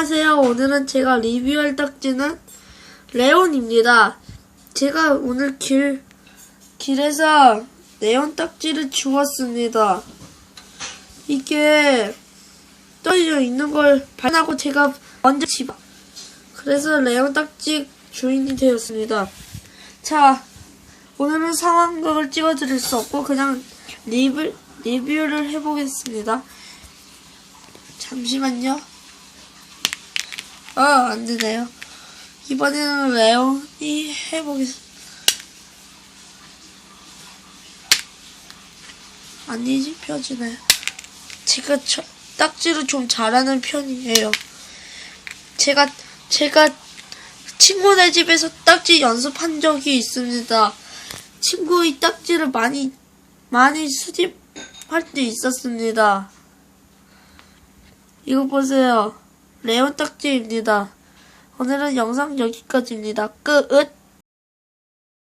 안녕하세요. 오늘은 제가 리뷰할 딱지는 레온입니다. 제가 오늘 길, 길에서 레온 딱지를 주웠습니다. 이게 떨어져 있는 걸 발견하고 제가 먼저 집어. 그래서 레온 딱지 주인이 되었습니다. 자, 오늘은 상황극을 찍어드릴 수 없고 그냥 리뷰, 리뷰를 해보겠습니다. 잠시만요. 아, 안 되네요. 이번에는 레온이 해보겠습니다. 아니지, 펴지네. 제가 저, 딱지를 좀 잘하는 편이에요. 제가, 제가 친구네 집에서 딱지 연습한 적이 있습니다. 친구의 딱지를 많이, 많이 수집할 때 있었습니다. 이거 보세요. 레온 딱지입니다. 오늘은 영상 여기까지입니다. 끝.